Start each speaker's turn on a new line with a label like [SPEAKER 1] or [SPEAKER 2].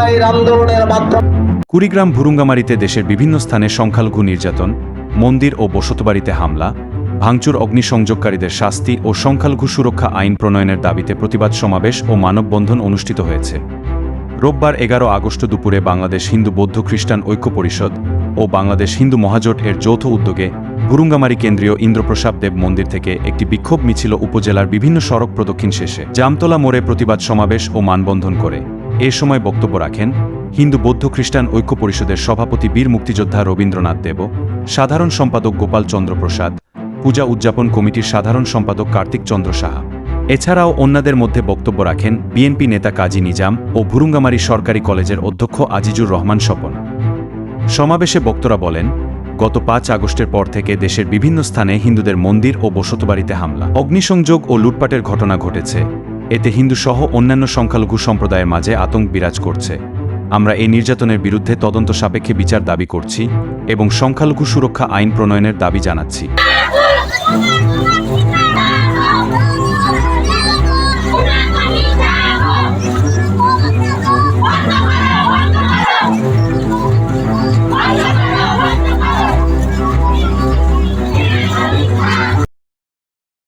[SPEAKER 1] শান্তির আন্দোলনের মাধ্যমে
[SPEAKER 2] কুড়িগ্রাম ভুরুঙ্গামারিতে দেশের বিভিন্ন স্থানে সংখ্যালঘু নির্যাতন, মন্দির ও বসতবাড়িতে হামলা, ভাঙচুর অগ্নিসংযোগকারীদের শাস্তি ও সংখ্যালঘু সুরক্ষা আইন প্রণয়নের দাবিতে প্রতিবাদ সমাবেশ ও মানববন্ধন অনুষ্ঠিত হয়েছে। রোববার এগারো আগস্ট দুপুরে বাংলাদেশ হিন্দু বৌদ্ধ খ্রিস্টান ঐক্য পরিষদ ও বাংলাদেশ হিন্দু মহাজোট এর যৌথ উদ্যোগে ভুরুঙ্গামারি কেন্দ্রীয় ইন্দ্রপ্রসাদ দেব মন্দির থেকে একটি বিক্ষোভ মিছিল উপজেলার বিভিন্ন সড়ক প্রদক্ষিণ শেষে। জামতলা মোড়ে প্রতিবাদ সমাবেশ ও মানবন্ধন করে এ সময় বক্তব্য রাখেন, হিন্দু বৌদ্ধ খ্রিস্টান ঐক্য পরিষদের সভাপতি বীর মুক্তিযোদ্ধা রবীন্দ্রনাথ দেব, সাধারণ সম্পাদক গোপাল চন্দ্র প্রসাদ, পূজা উদযাপন কমিটির সাধারণ সম্পাদক কার্তিক চন্দ্র সাহা। এছাড়াও অন্যদের মধ্যে বক্তব্য রাখেন বিএনপি নেতা কাজী নিজাম ও ভুরুঙ্গামারী সরকারি কলেজের অধ্যক্ষ আজিজুর রহমান স্বপন। সমাবেশে বক্তরা বলেন, গত পাঁচ আগস্টের পর থেকে দেশের বিভিন্ন স্থানে হিন্দুদের মন্দির ও বসতবাড়িতে হামলা, অগ্নিসংযোগ ও লুটপাটের ঘটনা ঘটেছে। এতে হিন্দুসহ অন্যান্য সংখ্যালঘু সম্প্রদায়ের মাঝে আতঙ্ক বিরাজ করছে। আমরা এই নির্যাতনের বিরুদ্ধে তদন্ত সাপেক্ষে বিচার দাবি করছি এবং সংখ্যালঘু সুরক্ষা আইন প্রণয়নের দাবি জানাচ্ছি।